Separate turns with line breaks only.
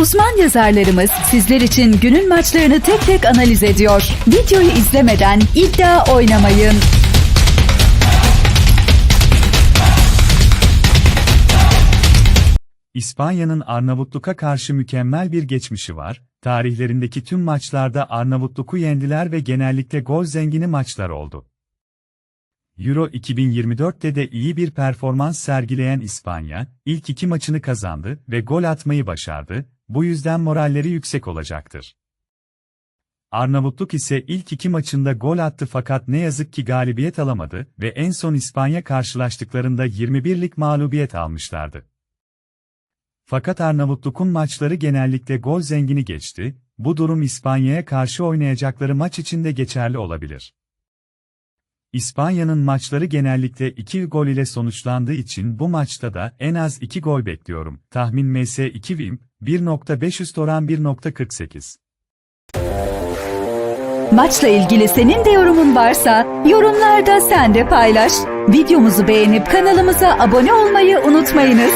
Uzman yazarlarımız sizler için günün maçlarını tek tek analiz ediyor. Videoyu izlemeden iddia oynamayın.
İspanya'nın Arnavutluk'a karşı mükemmel bir geçmişi var, tarihlerindeki tüm maçlarda Arnavutluk'u yendiler ve genellikle gol zengini maçlar oldu. Euro 2024'te de iyi bir performans sergileyen İspanya, ilk iki maçını kazandı ve gol atmayı başardı, bu yüzden moralleri yüksek olacaktır. Arnavutluk ise ilk iki maçında gol attı fakat ne yazık ki galibiyet alamadı ve en son İspanya karşılaştıklarında 21'lik mağlubiyet almışlardı. Fakat Arnavutluk'un maçları genellikle gol zengini geçti, bu durum İspanya'ya karşı oynayacakları maç için de geçerli olabilir. İspanya'nın maçları genellikle 2 gol ile sonuçlandığı için bu maçta da en az 2 gol bekliyorum. Tahmin MS2 Wimp, 1.5 oran 1.48.
Maçla ilgili senin de yorumun varsa yorumlarda sen de paylaş. Videomuzu beğenip kanalımıza abone olmayı unutmayınız.